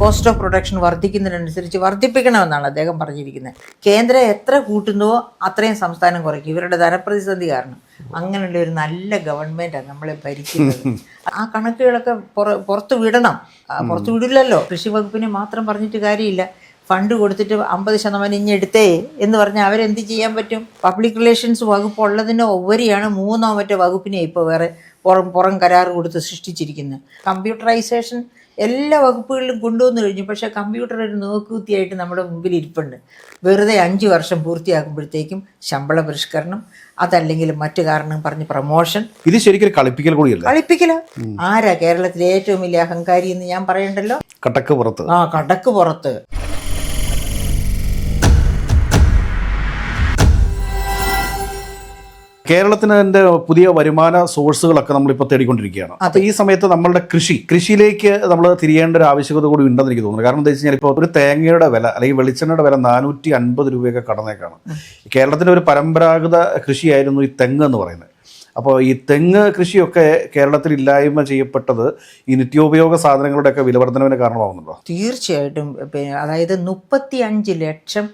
Cost of production വർദ്ധിക്കുന്നതിനനുസരിച്ച് വർദ്ധിപ്പിക്കണമെന്നാണ് അദ്ദേഹം പറഞ്ഞിരിക്കുന്നത്. കേന്ദ്രം എത്ര കൂട്ടുന്നുവോ അത്രയും സംസ്ഥാനം കുറയ്ക്കും. ഇവരുടെ ധനപ്രതിസന്ധി കാരണം അങ്ങനെയുള്ള ഒരു നല്ല ഗവൺമെന്റാണ് നമ്മളെ ഭരിക്കുന്നത്. ആ കണക്കുകളൊക്കെ പുറ പുറത്ത് വിടണം പുറത്ത് വിടില്ലല്ലോ കൃഷി വകുപ്പിനെ മാത്രം പറഞ്ഞിട്ട് കാര്യമില്ല. ഫണ്ട് കൊടുത്തിട്ട് അമ്പത് ശതമാനം ഇനി എടുത്തേ എന്ന് പറഞ്ഞാൽ അവരെന്ത് ചെയ്യാൻ പറ്റും? പബ്ലിക് റിലേഷൻസ് വകുപ്പ് ഉള്ളതിന് ഉപരിയാണ് മൂന്നോ മറ്റോ വകുപ്പിനെ ഇപ്പോൾ വേറെ പുറം പുറം കരാർ കൊടുത്ത് സൃഷ്ടിച്ചിരിക്കുന്നത് കമ്പ്യൂട്ടറൈസേഷൻ എല്ലാ വകുപ്പുകളിലും കൊണ്ടുവന്നു കഴിഞ്ഞു. പക്ഷേ കമ്പ്യൂട്ടർ ഒരു നോക്കുകുത്തിയായിട്ട് നമ്മുടെ മുമ്പിൽ ഇരിപ്പുണ്ട്. വെറുതെ അഞ്ച് വർഷം പൂർത്തിയാക്കുമ്പോഴത്തേക്കും ശമ്പള പരിഷ്കരണം അതല്ലെങ്കിൽ മറ്റു കാരണം പറഞ്ഞ് പ്രൊമോഷൻ ഇത് ശരിക്കും കളിപ്പിക്കൽ കൂടിയല്ല? കളിപ്പിക്കല? ആരാ കേരളത്തിലെ ഏറ്റവും വലിയ അഹങ്കാരി എന്ന് ഞാൻ പറയണ്ടല്ലോ? കടക്ക് പുറത്ത്. ആ കടക്ക് പുറത്ത്. കേരളത്തിന് അതിന്റെ പുതിയ വരുമാന സോഴ്സുകളൊക്കെ നമ്മളിപ്പോൾ തേടിക്കൊണ്ടിരിക്കുകയാണ്. അപ്പോൾ ഈ സമയത്ത് നമ്മളുടെ കൃഷി കൃഷിയിലേക്ക് നമ്മൾ തിരിയേണ്ട ഒരു ആവശ്യകത കൂടി ഉണ്ടെന്ന് എനിക്ക് തോന്നുന്നു. കാരണം എന്താ വെച്ച് കഴിഞ്ഞാൽ ഇപ്പോൾ ഒരു തേങ്ങയുടെ വില അല്ലെങ്കിൽ വെളിച്ചെണ്ണയുടെ വില നാനൂറ്റി അൻപത് രൂപയൊക്കെ കടന്നേക്കാണ്. കേരളത്തിന്റെ ഒരു പരമ്പരാഗത കൃഷിയായിരുന്നു ഈ തെങ്ങ് എന്ന് പറയുന്നത്. അപ്പോൾ ഈ തെങ്ങ് കൃഷിയൊക്കെ കേരളത്തിൽ ഇല്ലായ്മ ചെയ്യപ്പെട്ടത് ഈ നിത്യോപയോഗ സാധനങ്ങളുടെയൊക്കെ വിലവർദ്ധനവിന് കാരണമാകുന്നുണ്ടോ തീർച്ചയായിട്ടും. പിന്നെ അതായത് മുപ്പത്തി ലക്ഷം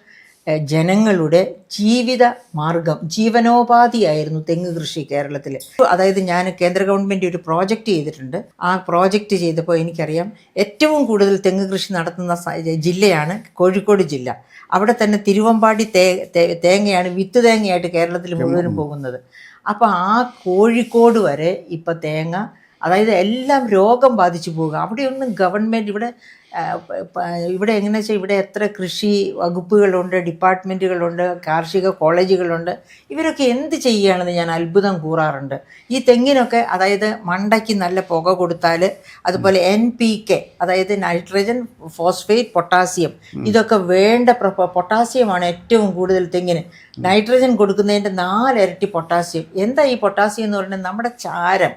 ജനങ്ങളുടെ ജീവിത മാർഗം ജീവനോപാധിയായിരുന്നു തെങ്ങ് കൃഷി കേരളത്തിൽ അതായത് ഞാൻ കേന്ദ്ര ഗവൺമെന്റ് ഒരു പ്രോജക്റ്റ് ചെയ്തിട്ടുണ്ട്. ആ പ്രോജക്റ്റ് ചെയ്തപ്പോൾ എനിക്കറിയാം ഏറ്റവും കൂടുതൽ തെങ്ങ് കൃഷി നടത്തുന്ന ജില്ലയാണ് കോഴിക്കോട് ജില്ല. അവിടെ തന്നെ തിരുവമ്പാടി തേ തേങ്ങയാണ് വിത്ത് തേങ്ങയായിട്ട് കേരളത്തിൽ മുഴുവനും പോകുന്നത്. അപ്പോൾ ആ കോഴിക്കോട് വരെ ഇപ്പം തേങ്ങ അതായത് എല്ലാം രോഗം ബാധിച്ചു പോവുക. അവിടെയൊന്നും ഗവൺമെന്റ് ഇവിടെ ഇവിടെ എങ്ങനെ വെച്ചാൽ ഇവിടെ എത്ര കൃഷി വകുപ്പുകളുണ്ട് ഡിപ്പാർട്ട്മെന്റുകളുണ്ട് കാർഷിക കോളേജുകളുണ്ട്. ഇവരൊക്കെ എന്ത് ചെയ്യുകയാണെന്ന് ഞാൻ അത്ഭുതം കൂറാറുണ്ട്. ഈ തെങ്ങിനൊക്കെ അതായത് മണ്ടയ്ക്ക് നല്ല പുക കൊടുത്താൽ അതുപോലെ എൻ പി കെ അതായത് നൈട്രജൻ ഫോസ്ഫേറ്റ് പൊട്ടാസ്യം ഇതൊക്കെ വേണ്ട പൊട്ടാസ്യമാണ് ഏറ്റവും കൂടുതൽ തെങ്ങിന്. നൈട്രജൻ കൊടുക്കുന്നതിന്റെ നാലിരട്ടി പൊട്ടാസ്യം. എന്താ ഈ പൊട്ടാസ്യം എന്ന് പറയുന്നത് നമ്മുടെ ചാരം.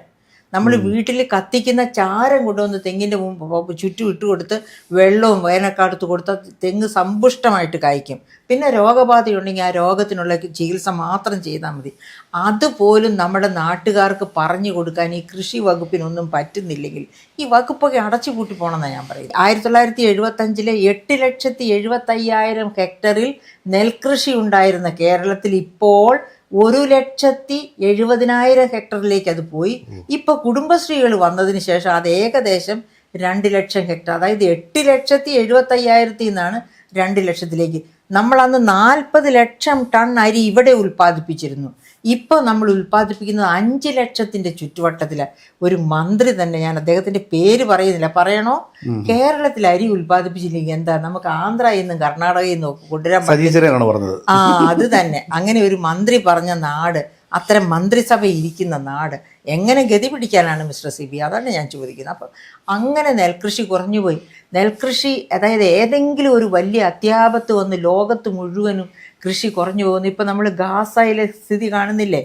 നമ്മൾ വീട്ടിൽ കത്തിക്കുന്ന ചാരം കൊണ്ടുവന്ന് തെങ്ങിന്റെ മുമ്പ് ചുറ്റും ഇട്ട് കൊടുത്ത് വെള്ളവും വേനൽക്കാലത്ത് കൊടുത്താൽ തെങ്ങ് സമ്പുഷ്ടമായിട്ട് കായ്ക്കും. പിന്നെ രോഗബാധയുണ്ടെങ്കിൽ ആ രോഗത്തിനുള്ള ചികിത്സ മാത്രം ചെയ്താൽ മതി. അതുപോലും നമ്മുടെ നാട്ടുകാർക്ക് പറഞ്ഞു കൊടുക്കാൻ ഈ കൃഷി വകുപ്പിനൊന്നും പറ്റുന്നില്ലെങ്കിൽ ഈ വകുപ്പൊക്കെ അടച്ചു പോകണമെന്നാണ് ഞാൻ പറയുന്നത്. ആയിരത്തി തൊള്ളായിരത്തി എഴുപത്തഞ്ചിലെ എട്ട് ലക്ഷത്തി എഴുപത്തയ്യായിരം ഹെക്ടറിൽ നെൽകൃഷി ഉണ്ടായിരുന്ന കേരളത്തിൽ ഇപ്പോൾ ഒരു ലക്ഷത്തി എഴുപതിനായിരം ഹെക്ടറിലേക്ക് അത് പോയി. ഇപ്പൊ കുടുംബശ്രീകൾ വന്നതിന് ശേഷം അത് ഏകദേശം രണ്ട് ലക്ഷം ഹെക്ടർ അതായത് എട്ട് ലക്ഷത്തി എഴുപത്തി അയ്യായിരത്തി നിന്നാണ് രണ്ട് ലക്ഷത്തിലേക്ക്. നമ്മൾ അന്ന് നാൽപ്പത് ലക്ഷം ടൺ അരി ഇവിടെ ഉൽപ്പാദിപ്പിച്ചിരുന്നു. ഇപ്പോൾ നമ്മൾ ഉൽപ്പാദിപ്പിക്കുന്നത് അഞ്ച് ലക്ഷത്തിന്റെ ചുറ്റുവട്ടത്തിലെ. ഒരു മന്ത്രി തന്നെ ഞാൻ അദ്ദേഹത്തിന്റെ പേര് പറയുന്നില്ല. പറയണോ? കേരളത്തിൽ അരി ഉൽപ്പാദിപ്പിച്ചില്ലെങ്കിൽ എന്താ നമുക്ക് ആന്ധ്രയിൽ നിന്നും കർണാടകയിൽ നിന്നും കൊണ്ടുവരാൻ പറഞ്ഞത്. ആ അത് തന്നെ. അങ്ങനെ ഒരു മന്ത്രി പറഞ്ഞ നാട് അത്തരം മന്ത്രിസഭ ഇരിക്കുന്ന നാട് എങ്ങനെ ഗതി പിടിക്കാനാണ് മിസ്റ്റർ സി ബി? അതാണ് ഞാൻ ചോദിക്കുന്നത്. അപ്പം അങ്ങനെ നെൽകൃഷി കുറഞ്ഞുപോയി. നെൽകൃഷി അതായത് ഏതെങ്കിലും ഒരു വലിയ അത്യാപത്ത് വന്ന് ലോകത്ത് മുഴുവനും കൃഷി കുറഞ്ഞു പോകുന്നു. ഇപ്പൊ നമ്മൾ ഗാസയിലെ സ്ഥിതി കാണുന്നില്ലേ?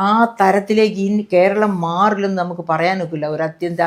ആ തരത്തിലേക്ക് ഇനി കേരളം മാറില്ലെന്ന് നമുക്ക് പറയാനൊക്കില്ല ഒരു അത്യന്ത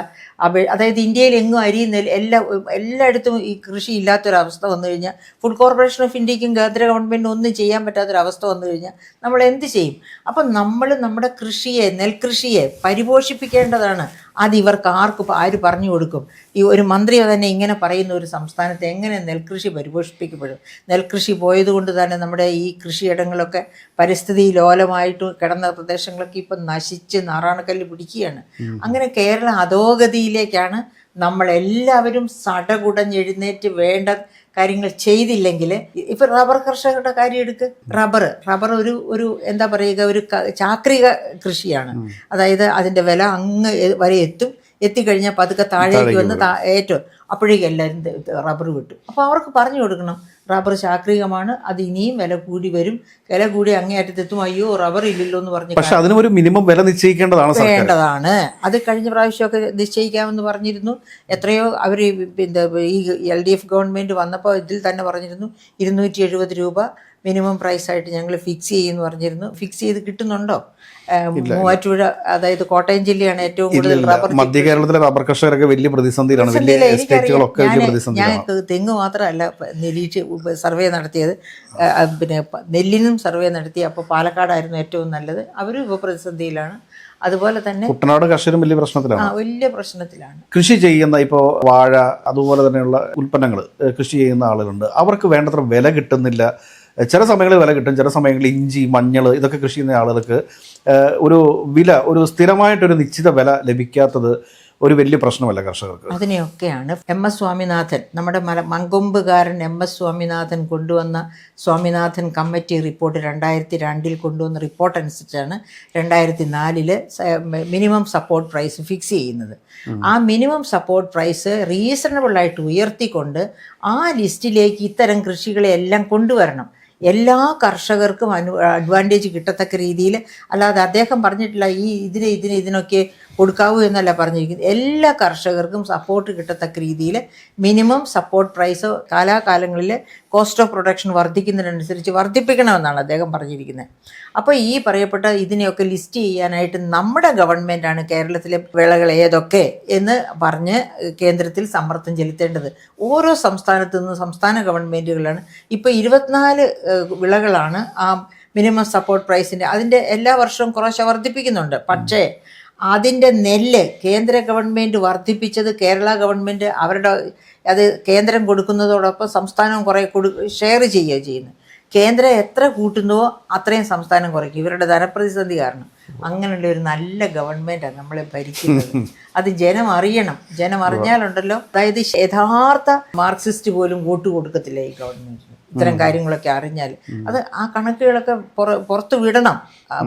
അപേ അതായത് ഇന്ത്യയിൽ എങ്ങും അരിയുന്ന എല്ലാ എല്ലായിടത്തും ഈ കൃഷി ഇല്ലാത്തൊരവസ്ഥ വന്നു കഴിഞ്ഞാൽ ഫുഡ് കോർപ്പറേഷൻ ഓഫ് ഇന്ത്യക്കും കേന്ദ്ര ഗവൺമെന്റിനും ഒന്നും ചെയ്യാൻ പറ്റാത്തൊരവസ്ഥ വന്നു കഴിഞ്ഞാൽ നമ്മൾ എന്ത് ചെയ്യും? അപ്പം നമ്മൾ നമ്മുടെ കൃഷിയെ നെൽകൃഷിയെ പരിപോഷിപ്പിക്കേണ്ടതാണ്. അത് ഇവർക്ക് ആർക്ക് ആര് പറഞ്ഞു കൊടുക്കും? ഈ ഒരു മന്ത്രി തന്നെ ഇങ്ങനെ പറയുന്ന ഒരു സംസ്ഥാനത്ത് എങ്ങനെ നെൽകൃഷി പരിപോഷിപ്പിക്കപ്പെടും? നെൽകൃഷി പോയതുകൊണ്ട് തന്നെ നമ്മുടെ ഈ കൃഷിയിടങ്ങളൊക്കെ പരിസ്ഥിതി ലോലമായിട്ട് കിടന്ന പ്രദേശങ്ങളൊക്കെ ഇപ്പം നശിച്ച് നാറാണക്കല്ല് പിടിക്കുകയാണ്. അങ്ങനെ കേരളം അധോഗതിയിലേക്കാണ് നമ്മളെല്ലാവരും സടകുടഞ്ഞെഴുന്നേറ്റ് വേണ്ട കാര്യങ്ങൾ ചെയ്തില്ലെങ്കിൽ ഇപ്പൊ റബ്ബർ കർഷകരുടെ കാര്യം എടുക്ക്. റബ്ബർ റബ്ബർ ഒരു ഒരു എന്താ പറയുക ഒരു ചാക്രിക കൃഷിയാണ്. അതായത് അതിന്റെ വില അങ്ങ് വരെ എത്തും. എത്തിക്കഴിഞ്ഞാൽ പതുക്കെ താഴേക്ക് വന്ന് ഏറ്റവും അപ്പോഴേക്കും എല്ലാവരും റബ്ബർ കിട്ടും അപ്പോൾ അവർക്ക് പറഞ്ഞു കൊടുക്കണം. റബ്ബർ ചാക്രികമാണ് അത് ഇനിയും വില കൂടി വരും. വില കൂടി അങ്ങേയറ്റത്തെത്തും. അയ്യോ റബ്ബർ ഇല്ലല്ലോ എന്ന് പറഞ്ഞു പക്ഷെ അതിനും ഒരു മിനിമം വില നിശ്ചയിക്കേണ്ടതാണ് വേണ്ടതാണ്. അത് കഴിഞ്ഞ പ്രാവശ്യമൊക്കെ നിശ്ചയിക്കാമെന്ന് പറഞ്ഞിരുന്നു. എത്രയോ അവർ ഈ എൽ ഡി എഫ് ഗവൺമെന്റ് വന്നപ്പോൾ ഇതിൽ തന്നെ പറഞ്ഞിരുന്നു ഇരുന്നൂറ്റി എഴുപത് രൂപ മിനിമം പ്രൈസായിട്ട് ഞങ്ങൾ ഫിക്സ് ചെയ്യുമെന്ന് പറഞ്ഞിരുന്നു. ഫിക്സ് ചെയ്ത് കിട്ടുന്നുണ്ടോ? മൂവാറ്റുപുഴ അതായത് കോട്ടയം ജില്ലയാണ് ഏറ്റവും കൂടുതൽ റബ്ബർ മധ്യ കേരളത്തിലെ റബ്ബർ കർഷകരൊക്കെ വലിയ പ്രതിസന്ധിയിലാണ്. ഞാൻ തെങ്ങ് മാത്രമല്ല നിരീക്ഷ സർവേ നടത്തിയത് പിന്നെ നെല്ലിനും സർവേ നടത്തി. അപ്പോൾ പാലക്കാടായിരുന്നു ഏറ്റവും നല്ലത്. അവരും ഉപപ്രതിസന്ധിയിലാണ് പ്രതിസന്ധിയിലാണ് അതുപോലെ തന്നെ കുട്ടനാട് കർഷകരും വലിയ പ്രശ്നത്തിലാണ്. വലിയ പ്രശ്നത്തിലാണ്. കൃഷി ചെയ്യുന്ന ഇപ്പോൾ വാഴ അതുപോലെ തന്നെയുള്ള ഉൽപ്പന്നങ്ങൾ കൃഷി ചെയ്യുന്ന ആളുകളുണ്ട്. അവർക്ക് വേണ്ടത്ര വില കിട്ടുന്നില്ല. ചില സമയങ്ങളിൽ വില കിട്ടും. ചില സമയങ്ങളിൽ ഇഞ്ചി മഞ്ഞൾ ഇതൊക്കെ കൃഷി ചെയ്യുന്ന ആളുകൾക്ക് ഒരു വില ഒരു സ്ഥിരമായിട്ടൊരു നിശ്ചിത വില ലഭിക്കാത്തത് ഒരു വലിയ പ്രശ്നമല്ല കർഷകർക്ക്. അതിനെയൊക്കെയാണ് എം എസ് സ്വാമിനാഥൻ നമ്മുടെ മല മങ്കൊമ്പുകാരൻ എം എസ് സ്വാമിനാഥൻ കൊണ്ടുവന്ന സ്വാമിനാഥൻ കമ്മിറ്റി റിപ്പോർട്ട് രണ്ടായിരത്തി രണ്ടിൽ കൊണ്ടുവന്ന റിപ്പോർട്ട് അനുസരിച്ചാണ് രണ്ടായിരത്തി നാലിൽ മിനിമം സപ്പോർട്ട് പ്രൈസ് ഫിക്സ് ചെയ്യുന്നത്. ആ മിനിമം സപ്പോർട്ട് പ്രൈസ് റീസണബിൾ ആയിട്ട് ഉയർത്തിക്കൊണ്ട് ആ ലിസ്റ്റിലേക്ക് ഇത്തരം കൃഷികളെ എല്ലാം കൊണ്ടുവരണം. എല്ലാ കർഷകർക്കും അനു അഡ്വാന്റേജ് കിട്ടത്തക്ക രീതിയിൽ അല്ലാതെ അദ്ദേഹം പറഞ്ഞിട്ടില്ല ഈ ഇതിന് ഇതിന് ഇതിനൊക്കെ കൊടുക്കാവൂ എന്നല്ല പറഞ്ഞിരിക്കുന്നത്. എല്ലാ കർഷകർക്കും സപ്പോർട്ട് കിട്ടത്തക്ക രീതിയിൽ മിനിമം സപ്പോർട്ട് പ്രൈസ് കാലാകാലങ്ങളിൽ കോസ്റ്റ് ഓഫ് പ്രൊഡക്ഷൻ വർദ്ധിക്കുന്നതിനനുസരിച്ച് വർദ്ധിപ്പിക്കണമെന്നാണ് അദ്ദേഹം പറഞ്ഞിരിക്കുന്നത്. അപ്പോൾ ഈ പറയപ്പെട്ട ഇതിനെയൊക്കെ ലിസ്റ്റ് ചെയ്യാനായിട്ട് നമ്മുടെ ഗവൺമെന്റാണ് കേരളത്തിലെ വിളകൾ ഏതൊക്കെ എന്ന് പറഞ്ഞ് കേന്ദ്രത്തിൽ സമ്മർദ്ദം ചെലുത്തേണ്ടത്. ഓരോ സംസ്ഥാനത്തു നിന്നും സംസ്ഥാന ഗവൺമെന്റുകളാണ് ഇപ്പോൾ ഇരുപത്തിനാല് വിളകളാണ്. ആ മിനിമം സപ്പോർട്ട് പ്രൈസിന്റെ അതിന്റെ എല്ലാ വർഷവും കുറേശ്ശെ വർദ്ധിപ്പിക്കുന്നുണ്ട്. പക്ഷേ അതിന്റെ നെല്ല് കേന്ദ്ര ഗവൺമെന്റ് വർദ്ധിപ്പിച്ചത് കേരള ഗവൺമെന്റ് അവരുടെ അത് കേന്ദ്രം കൊടുക്കുന്നതോടൊപ്പം സംസ്ഥാനവും കുറേ കൊടു ഷെയർ ചെയ്യുകയാണ് ചെയ്യുന്നത്. കേന്ദ്രം എത്ര കൂട്ടുന്നുവോ അത്രയും സംസ്ഥാനം കുറയ്ക്കും. ഇവരുടെ ധനപ്രതിസന്ധി കാരണം. അങ്ങനെയുള്ള ഒരു നല്ല ഗവൺമെന്റാണ് നമ്മളെ ഭരിക്കുന്നത്. അത് ജനം അറിയണം. ജനം അറിഞ്ഞാലുണ്ടല്ലോ. അതായത് യഥാർത്ഥ മാർക്സിസ്റ്റ് പോലും വോട്ട് കൊടുക്കത്തില്ല ഈ ഗവൺമെന്റിന് ഇത്തരം കാര്യങ്ങളൊക്കെ അറിഞ്ഞാൽ അത് ആ കണക്കുകളൊക്കെ പുറത്ത് വിടണം.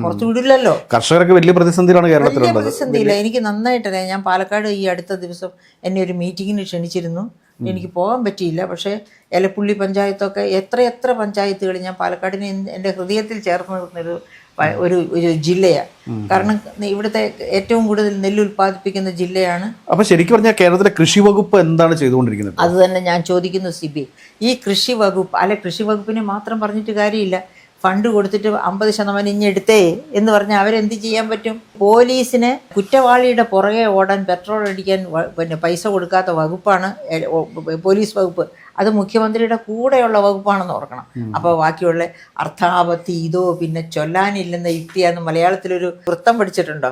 പുറത്ത് വിടില്ലല്ലോ. കർഷകർക്ക് വലിയ പ്രതിസന്ധിയിലാണ് കേരളത്തിൽ പ്രതിസന്ധിയില്ല. എനിക്ക് നന്നായിട്ടറിയാം ഞാൻ പാലക്കാട് ഈ അടുത്ത ദിവസം എന്നെ ഒരു മീറ്റിങ്ങിന് ക്ഷണിച്ചിരുന്നു. എനിക്ക് പോകാൻ പറ്റിയില്ല. പക്ഷേ എലപ്പുള്ളി പഞ്ചായത്തൊക്കെ എത്ര എത്ര പഞ്ചായത്തുകൾ ഞാൻ പാലക്കാടിനെ എന്റെ ഹൃദയത്തിൽ ചേർന്ന് നിർത്തുന്നൊരു പ- ഒരു ഒരു ജില്ലയാണ് കാരണം ഇവിടുത്തെ ഏറ്റവും കൂടുതൽ നെല്ല് ഉൽപ്പാദിപ്പിക്കുന്ന ജില്ലയാണ്. അപ്പൊ ശരിക്കും പറഞ്ഞാൽ കേരളത്തിലെ കൃഷി വകുപ്പ് എന്താണ് ചെയ്തുകൊണ്ടിരിക്കുന്നത്? അത് തന്നെ ഞാൻ ചോദിക്കുന്നു സിബി. ഈ കൃഷി വകുപ്പ് അല്ലെ കൃഷി വകുപ്പിനെ മാത്രം പറഞ്ഞിട്ട് കാര്യമില്ല. ഫണ്ട് കൊടുത്തിട്ട് അമ്പത് ശതമാനം ഇനി എടുത്തേ എന്ന് പറഞ്ഞാൽ അവരെന്ത് ചെയ്യാൻ പറ്റും? പോലീസിന് കുറ്റവാളിയുടെ പുറകെ ഓടാൻ പെട്രോൾ അടിക്കാൻ പിന്നെ പൈസ കൊടുക്കാത്ത വകുപ്പാണ് പോലീസ് വകുപ്പ്. അത് മുഖ്യമന്ത്രിയുടെ കൂടെയുള്ള വകുപ്പാണെന്ന് ഓർക്കണം. അപ്പോൾ ബാക്കിയുള്ള അർത്ഥാപത്തി ഇതോ പിന്നെ ചൊല്ലാനില്ലെന്ന യുക്തിയാന്ന് മലയാളത്തിലൊരു വൃത്തം പഠിച്ചിട്ടുണ്ടോ?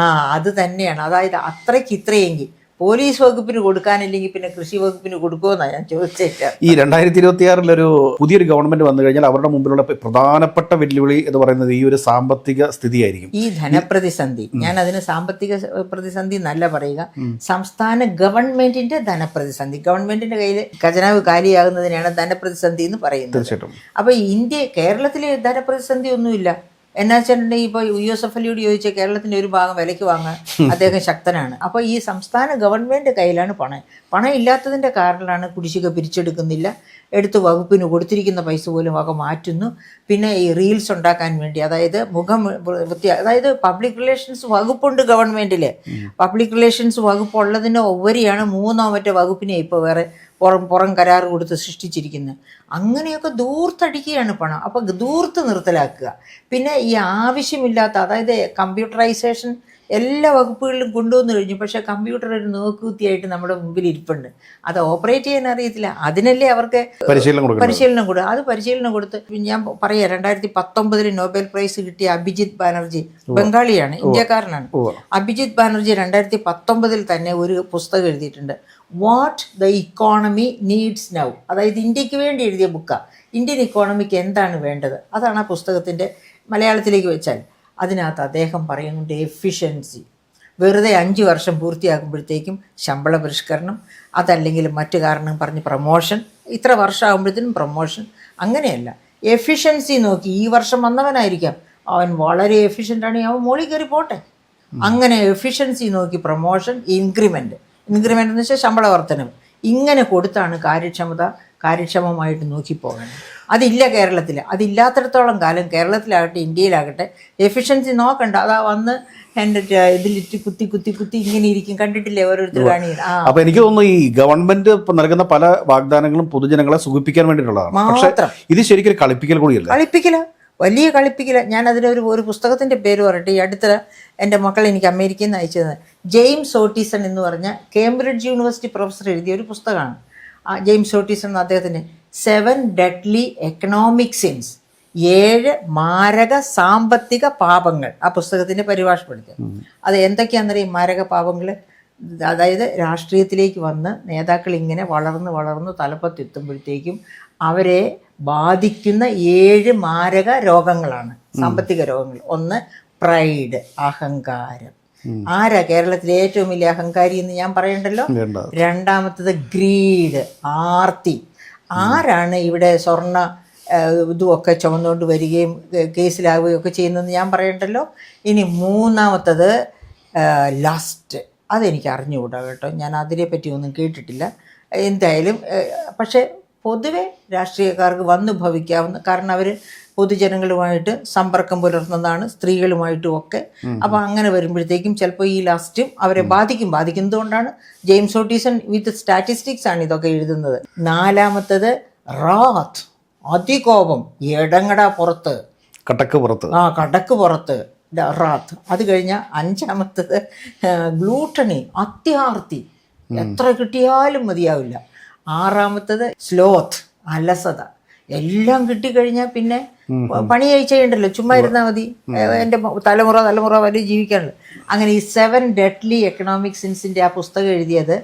ആ അത് തന്നെയാണ്. അതായത് അത്രയ്ക്ക് ഇത്രയെങ്കിൽ പോലീസ് വകുപ്പിന് കൊടുക്കാനില്ലെങ്കിൽ പിന്നെ കൃഷി വകുപ്പിന് കൊടുക്കുമെന്നാണ് ഞാൻ ചോദിച്ചേക്കാം. ഈ രണ്ടായിരത്തി ഇരുപത്തി ആറിലൊരു പുതിയൊരു ഗവൺമെന്റ് വന്നു കഴിഞ്ഞാൽ അവരുടെ മുമ്പിലുള്ള പ്രധാനപ്പെട്ട വെല്ലുവിളി എന്ന് പറയുന്നത് ഈ ഒരു സാമ്പത്തിക സ്ഥിതിയായിരിക്കും. ഈ ധനപ്രതിസന്ധി. ഞാൻ അതിന് സാമ്പത്തിക പ്രതിസന്ധി എന്നല്ല പറയുക. സംസ്ഥാന ഗവൺമെന്റിന്റെ ധനപ്രതിസന്ധി. ഗവൺമെന്റിന്റെ കയ്യിൽ ഖജനാവ് കാലിയാകുന്നതിനാണ് ധനപ്രതിസന്ധി എന്ന് പറയുന്നത്. തീർച്ചയായിട്ടും. അപ്പൊ ഇന്ത്യ കേരളത്തിലെ ധനപ്രതിസന്ധി ഒന്നുമില്ല. എന്നാ വെച്ചിട്ടുണ്ടെങ്കിൽ ഇപ്പോൾ യു എസ് എഫ് എല്ലിയോട് ചോദിച്ച കേരളത്തിന്റെ ഒരു ഭാഗം വിലയ്ക്ക് വാങ്ങാൻ അദ്ദേഹം ശക്തനാണ്. അപ്പോൾ ഈ സംസ്ഥാന ഗവൺമെന്റ് കയ്യിലാണ് പണം. പണം ഇല്ലാത്തതിന്റെ കാരണമാണ് കുടിശ്ശിക പിരിച്ചെടുക്കുന്നില്ല. എടുത്ത് വകുപ്പിന് കൊടുത്തിരിക്കുന്ന പൈസ പോലും വക മാറ്റുന്നു. പിന്നെ ഈ റീൽസ് ഉണ്ടാക്കാൻ വേണ്ടി അതായത് മുഖം വൃത്തി അതായത് പബ്ലിക് റിലേഷൻസ് വകുപ്പുണ്ട് ഗവൺമെന്റിൽ പബ്ലിക് റിലേഷൻസ് വകുപ്പ് ഉള്ളതിന് ഉപരിയാണ് മൂന്നോ മറ്റോ വകുപ്പിനെ ഇപ്പോൾ വേറെ പുറം പുറം കരാർ കൊടുത്ത് സൃഷ്ടിച്ചിരിക്കുന്നത് അങ്ങനെയൊക്കെ ദൂർത്തടിക്കുകയാണ് പണം. അപ്പോൾ ദൂർത്ത് നിർത്തലാക്കുക. പിന്നെ ഈ ആവശ്യമില്ലാത്ത അതായത് കമ്പ്യൂട്ടറൈസേഷൻ എല്ലാ വകുപ്പുകളിലും കൊണ്ടുവന്നു കഴിഞ്ഞു. പക്ഷേ കമ്പ്യൂട്ടർ ഒരു നോക്കുകുത്തിയായിട്ട് നമ്മുടെ മുമ്പിൽ ഇരിപ്പുണ്ട്. അത് ഓപ്പറേറ്റ് ചെയ്യാൻ അറിയത്തില്ല. അതിനല്ലേ അവർക്ക് പരിശീലനം പരിശീലനം കൊടുക്കുക അത് പരിശീലനം കൊടുത്ത് ഞാൻ പറയാം രണ്ടായിരത്തി പത്തൊമ്പതിൽ നോബൽ പ്രൈസ് കിട്ടിയ അഭിജിത് ബാനർജി ബംഗാളിയാണ് ഇന്ത്യക്കാരനാണ്. അഭിജിത് ബാനർജി രണ്ടായിരത്തി പത്തൊമ്പതിൽ തന്നെ ഒരു പുസ്തകം എഴുതിയിട്ടുണ്ട്. What the economy needs now അതായത് ഇന്ത്യയ്ക്ക് വേണ്ടി എഴുതിയ ബുക്കാണ് ഇന്ത്യൻ ഇക്കോണമിക്ക് എന്താണ് വേണ്ടത്? അതാണ് ആ പുസ്തകത്തിന്റെ മലയാളത്തിലേക്ക് വെച്ചാൽ. അതിനകത്ത് അദ്ദേഹം പറയുന്നുണ്ട് എഫിഷ്യൻസി വെറുതെ അഞ്ച് വർഷം പൂർത്തിയാക്കുമ്പോഴത്തേക്കും ശമ്പള പരിഷ്കരണം അതല്ലെങ്കിൽ മറ്റു കാരണം പറഞ്ഞ് പ്രൊമോഷൻ ഇത്ര വർഷമാകുമ്പോഴത്തേനും പ്രൊമോഷൻ അങ്ങനെയല്ല. എഫിഷ്യൻസി നോക്കി ഈ വർഷം വന്നവനായിരിക്കാം. അവൻ വളരെ എഫിഷ്യന്റ് ആണെങ്കിൽ അവൻ മോളിൽ കയറി പോട്ടെ. അങ്ങനെ എഫിഷ്യൻസി നോക്കി പ്രൊമോഷൻ ഇൻക്രിമെന്റ് ഇൻക്രിമെന്റ് എന്ന് വെച്ചാൽ ശമ്പള വർധനവ് ഇങ്ങനെ കൊടുത്താണ് കാര്യക്ഷമത കാര്യക്ഷമമായിട്ട് നോക്കി പോകേണ്ടത് അതില്ല കേരളത്തിൽ അതില്ലാത്തിടത്തോളം കാലം കേരളത്തിലാകട്ടെ ഇന്ത്യയിലാകട്ടെ എഫിഷ്യൻസി നോക്കണ്ട. അതാ വന്ന് എന്റെ ഇതിലിട്ട് കുത്തി കുത്തി കുത്തി ഇങ്ങനെ ഇരിക്കും. കണ്ടിട്ടില്ലേ ഓരോരുത്തർ ആ. അപ്പൊ എനിക്ക് തോന്നുന്നു ഈ ഗവൺമെന്റ് നൽകുന്ന പല വാഗ്ദാനങ്ങളും പൊതുജനങ്ങളെ സുഖിപ്പിക്കാൻ വേണ്ടിയിട്ടുള്ളതാണ്. പക്ഷെ ഇത് ശരിക്കും കളിപ്പിക്കൽ കൂടിയല്ല? കളിപ്പിക്കല. വലിയ കളിപ്പിക്കല. ഞാൻ അതിനൊരു ഒരു പുസ്തകത്തിന്റെ പേര് പറയട്ടെ ഈ അടുത്ത എന്റെ മക്കൾ എനിക്ക് അമേരിക്കയിൽ നിന്ന് അയച്ചു തന്നെ ജെയിംസ് ഓട്ടീസൺ എന്ന് പറഞ്ഞ കേംബ്രിഡ്ജ് യൂണിവേഴ്സിറ്റി പ്രൊഫസർ എഴുതിയ ഒരു പുസ്തകമാണ്. ആ ജെയിംസ് ഓട്ടീസൺ എന്ന അദ്ദേഹത്തിന്റെ സെവൻ ഡെഡ്ലി എക്കണോമിക് സിൻസ് ഏഴ് മാരക സാമ്പത്തിക പാപങ്ങൾ. ആ പുസ്തകത്തിന്റെ പരിഭാഷപ്പെടുത്തി അത് എന്തൊക്കെയാണെന്നറിയാം? മാരക പാപങ്ങൾ അതായത് രാഷ്ട്രീയത്തിലേക്ക് വന്ന് നേതാക്കൾ ഇങ്ങനെ വളർന്ന് വളർന്ന് തലപ്പത്തെത്തുമ്പോഴത്തേക്കും അവരെ ബാധിക്കുന്ന ഏഴ് മാരക രോഗങ്ങളാണ് സാമ്പത്തിക രോഗങ്ങൾ. ഒന്ന് പ്രൈഡ് അഹങ്കാരം. ആരാ കേരളത്തിലെ ഏറ്റവും വലിയ അഹങ്കാരി എന്ന് ഞാൻ പറയണ്ടല്ലോ? രണ്ടാമത്തത് ഗ്രീഡ് ആർത്തി. ആരാണ് ഇവിടെ സ്വർണ ഇതും ഇതുമൊക്കെ ചുമന്നുകൊണ്ട് വരികയും കേസിലാവുകയും ഒക്കെ ചെയ്യുന്നതെന്ന് ഞാൻ പറയണ്ടല്ലോ? ഇനി മൂന്നാമത്തത് ലസ്റ്റ് അതെനിക്ക് അറിഞ്ഞുകൂടാ കേട്ടോ. ഞാൻ അതിനെപ്പറ്റി ഒന്നും കേട്ടിട്ടില്ല. എന്തായാലും പക്ഷേ പൊതുവെ രാഷ്ട്രീയക്കാർക്ക് വന്നു ഭവിക്കാവുന്ന കാരണം അവർ പൊതുജനങ്ങളുമായിട്ട് സമ്പർക്കം പുലർത്തുന്നതാണ് സ്ത്രീകളുമായിട്ടും ഒക്കെ അപ്പോൾ അങ്ങനെ വരുമ്പോഴത്തേക്കും ചിലപ്പോൾ ഈ ലാസ്റ്റും അവരെ ബാധിക്കും. ബാധിക്കുന്നതുകൊണ്ടാണ് ജെയിംസ് ഓട്ടീസൺ വിത്ത് സ്റ്റാറ്റിസ്റ്റിക്സ് ആണ് ഇതൊക്കെ എഴുതുന്നത്. നാലാമത്തത് റാത്ത് അതികോപം എടങ്ങട പുറത്ത്. കടക്ക് പുറത്ത്. ആ കടക്ക് പുറത്ത്. റാത്ത്. അത് കഴിഞ്ഞ അഞ്ചാമത്തത് ഗ്ലൂട്ടണി അത്യാർത്തി. എത്ര കിട്ടിയാലും മതിയാവില്ല. ആറാമത്തത് സ്ലോത്ത് അലസത. എല്ലാം കിട്ടിക്കഴിഞ്ഞാൽ പിന്നെ പണി ചെയ്യണ്ടല്ലോ ചുമ്മാ ഇരുന്നാൽ മതി. എന്റെ തലമുറ തലമുറ വരെ ജീവിക്കാനുള്ളത് അങ്ങനെ ഈ സെവൻ ഡെഡ്ലി എക്കണോമിക് സിൻസിന്റെ ആ പുസ്തകം എഴുതിയത്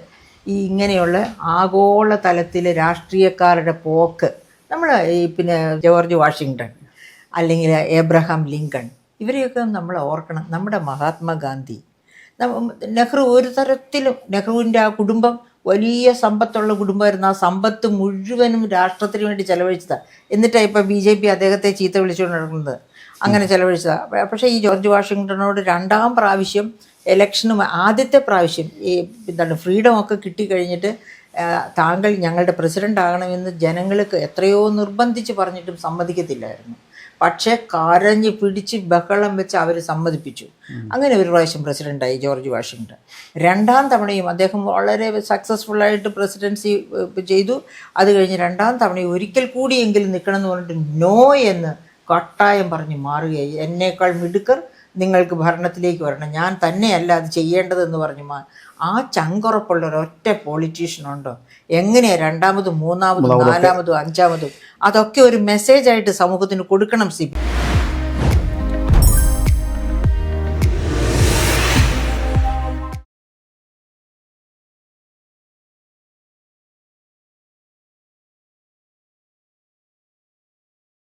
ഈ ഇങ്ങനെയുള്ള ആഗോള തലത്തിൽ രാഷ്ട്രീയക്കാരുടെ പോക്ക്. നമ്മൾ ഈ പിന്നെ ജോർജ് വാഷിങ്ടൺ അല്ലെങ്കിൽ എബ്രഹാം ലിങ്കൺ ഇവരെയൊക്കെ നമ്മൾ ഓർക്കണം. നമ്മുടെ മഹാത്മാഗാന്ധി. നെഹ്റു ഒരു തരത്തിലും നെഹ്റുവിന്റെ ആ കുടുംബം വലിയ സമ്പത്തുള്ള കുടുംബമായിരുന്നു. ആ സമ്പത്ത് മുഴുവനും രാഷ്ട്രത്തിന് വേണ്ടി ചെലവഴിച്ചതാണ് എന്നിട്ടാണ് ഇപ്പോൾ ബി ജെ പി അദ്ദേഹത്തെ ചീത്ത വിളിച്ചുകൊണ്ട് നടക്കുന്നത്. അങ്ങനെ ചെലവഴിച്ചതാണ് പക്ഷേ ഈ ജോർജ് വാഷിങ്ടണോട് രണ്ടാം പ്രാവശ്യം ഇലക്ഷനും ആദ്യത്തെ പ്രാവശ്യം ഈ എന്താണ് ഫ്രീഡം ഒക്കെ കിട്ടിക്കഴിഞ്ഞിട്ട് താങ്കൾ ഞങ്ങളുടെ പ്രസിഡന്റ് ആകണമെന്ന് ജനങ്ങൾക്ക് എത്രയോ നിർബന്ധിച്ച് പറഞ്ഞിട്ടും സമ്മതിക്കത്തില്ലായിരുന്നു. പക്ഷേ കരഞ്ഞ് പിടിച്ച് ബഹളം വെച്ച് അവർ സമ്മതിപ്പിച്ചു. അങ്ങനെ ഒരു പ്രാവശ്യം പ്രസിഡന്റായി ജോർജ് വാഷിങ്ടൺ. രണ്ടാം തവണയും അദ്ദേഹം വളരെ സക്സസ്ഫുള്ളായിട്ട് പ്രസിഡൻസി ചെയ്തു. അത് കഴിഞ്ഞ് രണ്ടാം തവണയും ഒരിക്കൽ കൂടിയെങ്കിലും നിൽക്കണം എന്ന് പറഞ്ഞിട്ട് നോ എന്ന് കട്ടായം പറഞ്ഞ് മാറുകയായി. എന്നേക്കാൾ മിടുക്കർ നിങ്ങൾക്ക് ഭരണത്തിലേക്ക് വരണം. ഞാൻ തന്നെയല്ല അത് ചെയ്യേണ്ടതെന്ന് പറഞ്ഞു മാ. ആ ചങ്കുറപ്പുള്ള ഒരൊറ്റ പൊളിറ്റീഷ്യൻ ഉണ്ടോ? എങ്ങനെയാ രണ്ടാമതും മൂന്നാമതും നാലാമതും അഞ്ചാമതും? അതൊക്കെ ഒരു മെസ്സേജായിട്ട് സമൂഹത്തിന് കൊടുക്കണം സി